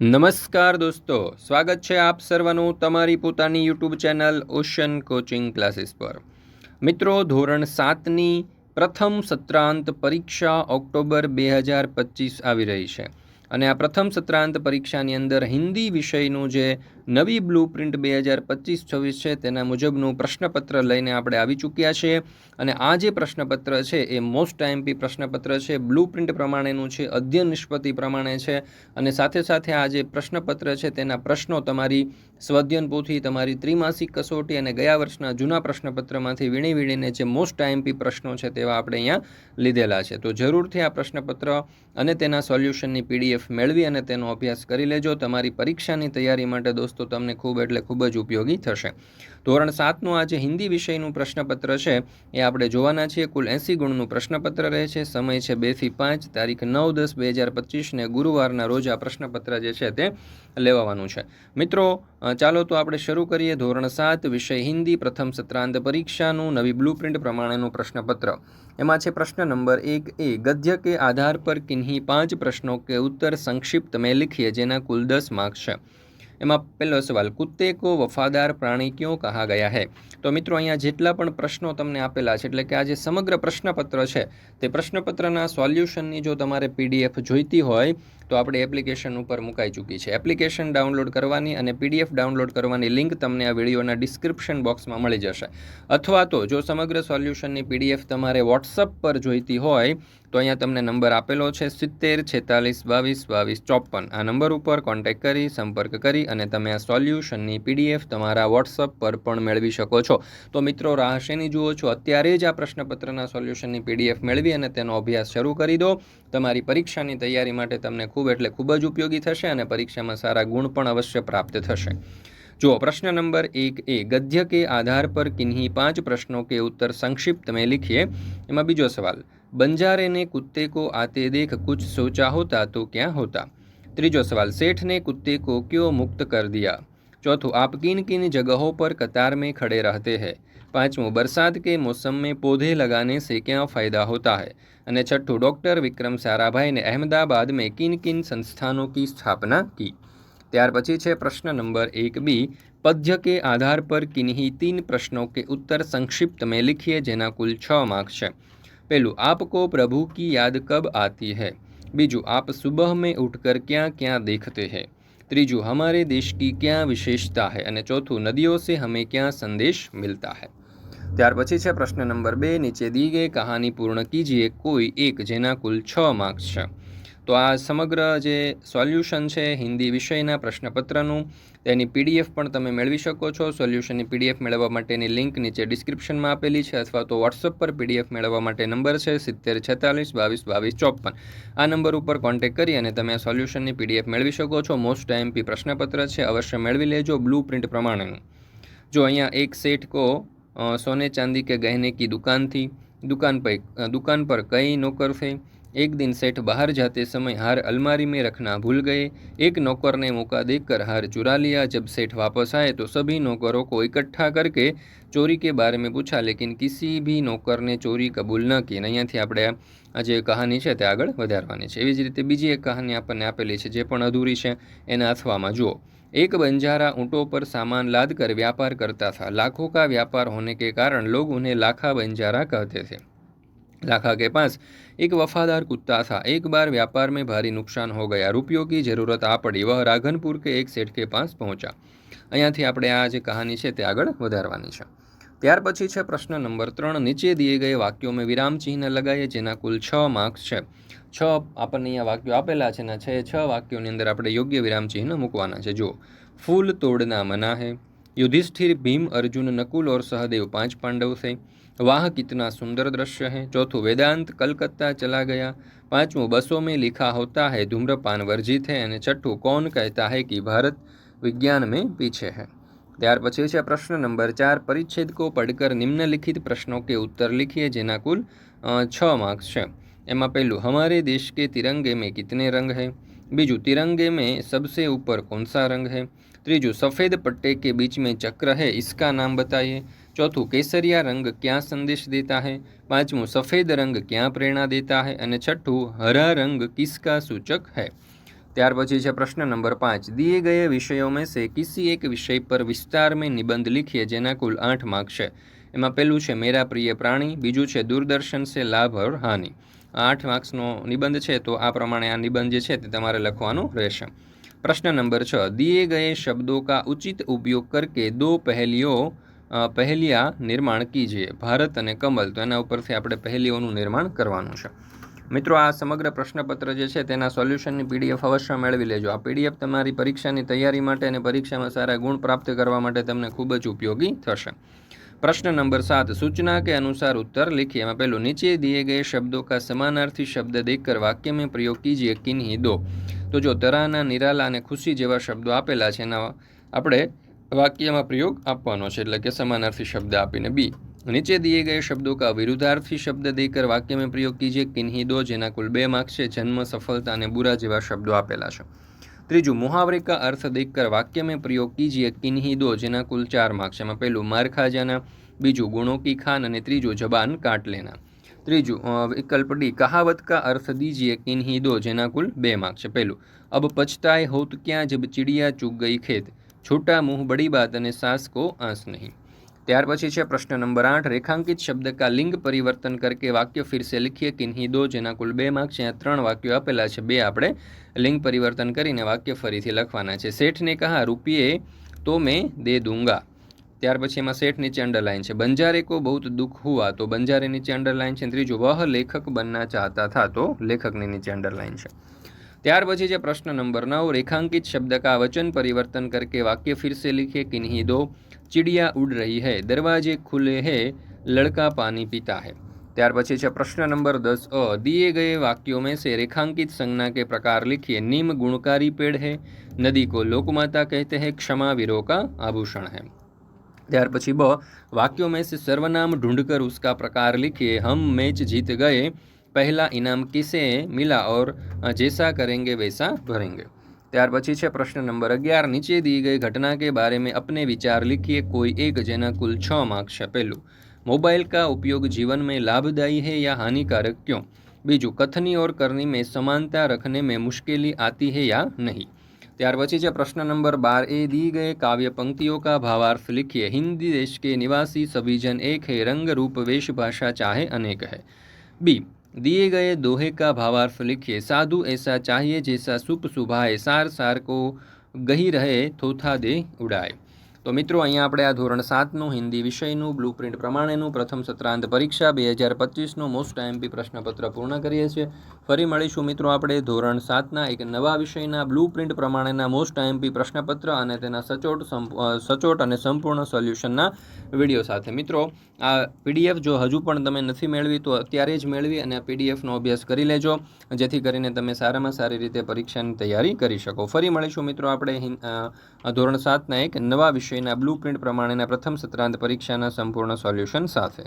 નમસ્કાર દોસ્તો, સ્વાગત છે આપ સર્વનું તમારી પોતાની YouTube channel ocean coaching classes પર. મિત્રો, ધોરણ સાતની પ્રથમ સત્રાંત પરીક્ષા ઓક્ટોબર બે હજાર પચીસ આવી રહી છે. અને આ પ્રથમ સત્રાંત પરીક્ષાની અંદર હિન્દી વિષયનું જે નવી બ્લુ પ્રિન્ટ બે હજાર પચીસ છવ્વીસ છે તેના મુજબનું પ્રશ્નપત્ર લઈને આપણે આવી ચૂક્યા છીએ. અને આ જે પ્રશ્નપત્ર છે એ મોસ્ટ ટાઈમપી પ્રશ્નપત્ર છે. બ્લુ પ્રિન્ટ પ્રમાણેનું છે, અધ્યયન નિષ્પત્તિ પ્રમાણે છે. અને સાથે સાથે આ જે પ્રશ્નપત્ર છે તેના પ્રશ્નો તમારી સ્વધ્યન પોથી તમારી ત્રિમાસિક કસોટી અને ગયા વર્ષના જૂના પ્રશ્નપત્રમાંથી વીણી વીણીને જે મોસ્ટ ટાઈમપી પ્રશ્નો છે તેવા આપણે અહીંયા લીધેલા છે. તો જરૂરથી આ પ્રશ્નપત્ર અને તેના સોલ્યુશનની પીડીએફ મેળવી અને તેનો અભ્યાસ કરી લેજો. તમારી પરીક્ષાની તૈયારી માટે દોસ્તો, તમને ખૂબ એટલે ખૂબ જ ઉપયોગી થશે. ધોરણ સાતનું આ જે હિન્દી વિષયનું પ્રશ્નપત્ર છે. એ આપણે જોવાના છીએ. કુલ એંસી ગુણનું પ્રશ્નપત્ર રહે છે. સમય છે બેથી પાંચ, તારીખ નવ દસ બે હજાર પચીસને ગુરુવારના રોજ આ પ્રશ્નપત્ર જે છે તે લેવાનું છે. મિત્રો ચાલો તો આપણે શરૂ કરીએ. ધોરણ સાત, વિષય હિન્દી, પ્રથમ સત્રાંત પરીક્ષાનું નવી બ્લુપ્રિન્ટ પ્રમાણેનું પ્રશ્નપત્ર. એમાં છે પ્રશ્ન નંબર એક એ, ગદ્ય કે આધાર પર કિન્હી પાંચ પ્રશ્નો કે ઉત્તર સંક્ષિપ્ત મેં લીખીએ, જેના કુલ દસ માર્ક્સ છે. એમાં પહેલો સવાલ કુત્તે કો વફાદાર પ્રાણી ક્યો કહા ગયા હે? તો મિત્રો, અહીંયા જેટલા પણ પ્રશ્નો તમને આપેલા છે, એટલે કે આ જે સમગ્ર પ્રશ્નપત્ર છે, તે પ્રશ્નપત્રના સોલ્યુશનની જો તમારે પીડીએફ જોઈતી હોય, તો આપણે એપ્લિકેશન ઉપર મુકાઈ ચૂકી છે. એપ્લિકેશન ડાઉનલોડ કરવાની અને પીડીએફ ડાઉનલોડ કરવાની લિંક તમને આ વિડીયોના ડિસ્ક્રિપ્શન બોક્સમાં મળી જશે. અથવા તો જો સમગ્ર સોલ્યુશનની પીડીએફ તમારે વોટ્સઅપ પર જોઈતી હોય તો અહીંયા તમને નંબર આપેલો છે સિત્તેર, છેતાલીસ, બાવીસ બાવીસ, ચોપન. આ નંબર ઉપર કોન્ટેક્ટ કરી, સંપર્ક કરી અને તમે આ સોલ્યુશનની પીડીએફ તમારા વોટ્સઅપ પર પણ મેળવી શકો છો. તો મિત્રો, રાહ જુઓ છો? અત્યારે જ આ પ્રશ્નપત્રના સોલ્યુશનની પીડીએફ મેળવી અને તેનો અભ્યાસ શરૂ કરી દો. તમારી પરીક્ષાની તૈયારી માટે તમને ખૂબ એટલે ખૂબ જ ઉપયોગી થશે અને પરીક્ષામાં સારા ગુણ પણ અવશ્ય પ્રાપ્ત થશે. જુઓ પ્રશ્ન નંબર એક એ ગદ્ય કે આધાર પર કિન્હી પાંચ પ્રશ્નો કે ઉત્તર સંક્ષિપ્ત મેં લીખીએ એમાં બીજો સવાલ बंजारे ने कुत्ते को आते देख कुछ सोचा होता तो क्या होता त्रीजो सवाल सेठ ने कुत्ते को क्यों मुक्त कर दिया चौथों आप किन किन जगहों पर कतार में खड़े रहते हैं पाँचवों बरसात के मौसम में पौधे लगाने से क्या फ़ायदा होता है અને છઠ્ઠું ડૉક્ટર વિક્રમ સારાભાઈને અહેમદાબાદ મેં કિન કિન સંસ્થાનોं की स्थापना की ત્યાર પછી છે પ્રશ્ન નંબર એક બી પદ્ય કે આધાર પર કિન્હી तीन प्रश्नों के उत्तर संक्षिप्त में लिखिए જેના કુલ છ માર્ક્સ છે पहलू आपको प्रभु की याद कब आती है बीजू आप सुबह में उठकर क्या क्या देखते हैं ત્રીજું हमारे देश की क्या विशेषता है અને ચોથું નદીઓ से हमें क्या संदेश मिलता है ત્યાર પછી છે પ્રશ્ન નંબર બે નીચે દી ગઈ કહાની પૂર્ણ કીજીએ કોઈ એક જેના કુલ છ માર્ક્સ છે તો આ સમગ્ર જે સોલ્યુશન છે હિન્દી વિષયના પ્રશ્નપત્રનું, તેની પીડીએફ પણ તમે મેળવી શકો છો. સોલ્યુશનની પીડીએફ મેળવવા માટેની લિંક નીચે ડિસ્ક્રિપ્શનમાં આપેલી છે અથવા તો વોટ્સઅપ પર પીડીએફ મેળવવા માટે નંબર છે સિત્તેર છેતાલીસ બાવીસ બાવીસ ચોપન. આ નંબર ઉપર કોન્ટેક્ટ કરી અને તમે આ સોલ્યુશનની પીડીએફ મેળવી શકો છો. મોસ્ટ એમપી પ્રશ્નપત્ર છે, અવશ્ય મેળવી લેજો બ્લુ પ્રિન્ટ પ્રમાણેનું. જો અહીંયા એક સેટ કો સોને ચાંદી કે ગહેને કી દુકાનથી, દુકાન પર દુકાન પર કઈ નોકર થે एक दिन सेठ बाहर जाते समय हार अलमारी में रखना भूल गए एक नौकर ने मौका देखकर हार चुरा लिया जब सेठ वापस आए तो सभी नौकरों को इकट्ठा करके ચોરી કે બારે મેં પૂછા લેકિન કિસી ભી નોકરને ચોરી કબૂલ ન કી અહીંયાથી આપણે આ જે કહાની છે તે આગળ વધારવાની છે એવી જ રીતે બીજી એક કહાની આપણને આપેલી છે જે પણ અધૂરી છે એના અથવામાં જુઓ एक बंजारा ऊँटों पर सामान लाद कर व्यापार करता था लाखों का व्यापार होने के कारण लोग उन्हें लाखा बंजारा कहते थे લાખા કે पास। એક વફાદાર કુત્તા થા એક બાર વ્યાપાર મેં ભારી નુકસાન હો ગયા रुपयों की ज़रूरत आ पड़ी। वह राघनपुर के એક શેઠ કે પાસ પહોંચ્યા અહીંયાથી આપણે આ જે કહાની છે તે આગળ વધારવાની છે। ત્યાર પછી છે પ્રશ્ન નંબર ત્રણ। નીચે દીએ ગયે વાક્યોમાં વિરામ ચિહ્ન લગાવીએ જેના કુલ છ માર્ક્સ છે। છ આપણને અહીંયા વાક્યો આપેલા છે અને છ છ વાક્યોની અંદર આપણે યોગ્ય વિરામ ચિહ્ન મૂકવાના છે। જો ફૂલ તોડના મના હે યુધિષ્ઠિર ભીમ અર્જુન નકુલ ઓર સહદેવ પાંચ પાંડવ છે वाह, कितना सुंदर दृश्य है। चौथो वेदांत, कलकत्ता चला गया। पांचवों बसों में लिखा होता है, धूम्रपान वर्जित है छठो कौन कहता है कि भारत विज्ञान में पीछे है। त्यार पची प्रश्न नंबर चार परिच्छेद को पढ़कर निम्नलिखित प्रश्नों के उत्तर लिखिए, जेना कुल छ मार्क्स है। एम पहलू, हमारे देश के तिरंगे में कितने रंग है? बीजू, तिरंगे में सबसे ऊपर कौन सा रंग है? त्रीजू, सफ़ेद पट्टे के बीच में चक्र है, इसका नाम बताइए। ચોથું કેસરિયા રંગ ક્યાં સંદેશ દેતા है પાંચમું સફેદ રંગ ક્યાં પ્રેરણા દેતા હે? અને છઠ્ઠું, હરા રંગ કિસકા સૂચક હૈ? ત્યાર પછી છે પ્રશ્ન નંબર પાંચ. દિએ ગયે વિષયો મેં સે કિસી એક વિષય પર વિસ્તાર મેં નિબંધ લીખીએ જેના કુલ આઠ માર્ક છે. એમાં પહેલું છે મેરા પ્રિય પ્રાણી, બીજું છે દૂરદર્શન સે લાભ ઓર હાનિ. આઠ માર્ક્સનો નિબંધ છે તો આ પ્રમાણે આ નિબંધ જે છે તે તમારે લખવાનો રહેશે. પ્રશ્ન નંબર છ. દિએ ગયે શબ્દો કા ઉચિત ઉપયોગ કરકે દો પહેલીઓ પહેલી આ નિર્માણ કીજીએ ભારત અને કમલ, તો એના ઉપરથી આપણે પહેલીઓનું નિર્માણ કરવાનું છે. મિત્રો, આ સમગ્ર પ્રશ્નપત્ર જે છે, તેના સોલ્યુશનની પીડીએફ અવશ્ય મેળવી લેજો. આ પીડીએફ તમારી પરીક્ષાની તૈયારી માટે અને પરીક્ષામાં સારા ગુણ પ્રાપ્ત કરવા માટે તમને ખૂબ જ ઉપયોગી થશે. પ્રશ્ન નંબર સાત, સૂચના કે અનુસાર ઉત્તર લીખી. એમાં પહેલું, નીચે દીએ ગયે શબ્દો કા સમાનાર્થી શબ્દ દેખકર વાક્ય મેં પ્રયોગ કીજીએ કિન્હી દો. તો જો તરાના, નિરાલા અને ખુશી જેવા શબ્દો આપેલા છે, એના આપણે વાક્યમાં પ્રયોગ આપવાનો છે, એટલે કે સમાનાર્થી શબ્દ આપીને બી. નીચે દિએ ગए શબ્દો કા વિરુદ્ધાર્થી શબ્દ દેકર વાક્ય મેં પ્રયોગ કીજે, કિન્હી દો, જેના કુલ બે માર્ક છે, જન્મ, સફળતા અને બુરા જેવા શબ્દો આપેલા છે. ત્રીજું, મુહાવરે કા અર્થ દેખકર વાક્ય મેં પ્રયોગ કીજીએ કિન્હી દો, જેના કુલ ચાર માર્ક છે. એમાં પહેલું, માર ખા બીજું, ગુણો કી ખાન અને ત્રીજું, જબાન કાટ લેના. ત્રીજું વિકલ્પ ડી, કહાવત કા અર્થ દીજીએ કિન્હી દો, જેના કુલ બે માર્ક છે. પહેલું, અબ પછતાય હોત ક્યાં જબ ચિડિયા ચૂક ગઈ ખેત. છૂટા મુંહ બડી બાત અને સાસ કો આંસ નહીં. ત્યાર પછી છે પ્રશ્ન નંબર આઠ, રેખાંકિત શબ્દ કા લિંગ પરિવર્તન કરકે વાક્ય ફિરસે લખીએ કિન્હી દો જેના કુલ બે માર્ક છે ત્રણ વાક્યો આપેલા છે, બે આપણે લિંગ પરિવર્તન કરીને વાક્ય ફરીથી લખવાના છે. શેઠને કહા, રૂપિયે તો મેં દે દૂંગા. ત્યાર પછી એમાં શેઠ નીચે અંડરલાઇન છે, બંજારે કો બહુત દુઃખ હુઆ. તો બંજારે નીચે અંડરલાઇન છે, ત્રીજું, વહ લેખક બનના ચાહતા થા. તો લેખકની નીચે અંડરલાઇન છે. ત્યાર પછી છે પ્રશ્ન નંબર નવ, રેખાંકિત શબ્દ કા વચન પરિવર્તન કરકે વાક્ય ફિર સે લિખે કિન્હી દો? ચીડિયા ઉડ રહી હૈ, દરવાજે ખુલે હૈ, લડકા પાણી પીતા હૈ. ત્યાર પછી છે પ્રશ્ન નંબર દસ, અ, દિએ ગયે વાક્યો મેં સે રેખાંકિત સંજ્ઞા કે પ્રકાર લિખીએ, નિમ ગુણકારી પેડ હૈ, નદી કો લોકમાતા કહેતે હૈ, ક્ષમા વીરો કા આભૂષણ હૈ. ત્યાર પછી બ, વાક્યો મેં સે સર્વનામ ઢૂંઢકર ઉસકા પ્રકાર લિખીએ, હમ મેચ જીત ગયે पहला इनाम किसे मिला और जैसा करेंगे वैसा भरेंगे ત્યાર પછી છે પ્રશ્ન નંબર અગિયાર નીચે दी गई घटना के बारे में अपने विचार लिखिए कोई एक જેના કુલ છ માર્ક્સ છે પહેલું मोबाइल का उपयोग जीवन में लाभदायी है या हानिकारक क्यों बीजू कथनी और करनी में समानता रखने में मुश्किली आती है या नहीं ત્યાર પછી છે પ્રશ્ન નંબર बार ए दी गए काव्य पंक्तियों का भावार्थ लिखिए हिंदी देश के निवासी सभी जन एक है रंग रूप वेश भाषा चाहे अनेक है बी दिए गए दोहे का भावार्थ लिखिए साधु ऐसा चाहिए जैसा सुप सुभाए सार सार को गही रहे थोथा दे उड़ाए તો મિત્રો, અહીંયા આપણે આ ધોરણ સાતનું હિન્દી વિષયનું બ્લુ પ્રિન્ટ પ્રમાણેનું, પ્રથમ સત્રાંત પરીક્ષા, બે હજાર પચીસનું મોસ્ટ આઈએમપી પ્રશ્નપત્ર પૂર્ણ કરીએ છીએ. ફરી મળીશું મિત્રો આપણે ધોરણ સાતના એક નવા વિષયના બ્લુ પ્રિન્ટ પ્રમાણેના મોસ્ટ આઈએમપી પ્રશ્નપત્ર અને તેના સચોટ સચોટ અને સંપૂર્ણ સોલ્યુશનના વીડિયો સાથે. મિત્રો, આ પીડીએફ જો હજુ પણ તમે નથી મેળવી, તો અત્યારે જ મેળવી અને આ પીડીએફનો અભ્યાસ કરી લેજો, જેથી કરીને તમે સારામાં સારી રીતે પરીક્ષાની તૈયારી કરી શકો. ફરી મળીશું મિત્રો આપણે ધોરણ સાતના એક નવા વિષયના બ્લુ પ્રિન્ટ પ્રમાણેના પ્રથમ સત્રાંત પરીક્ષાના સંપૂર્ણ સોલ્યુશન સાથે.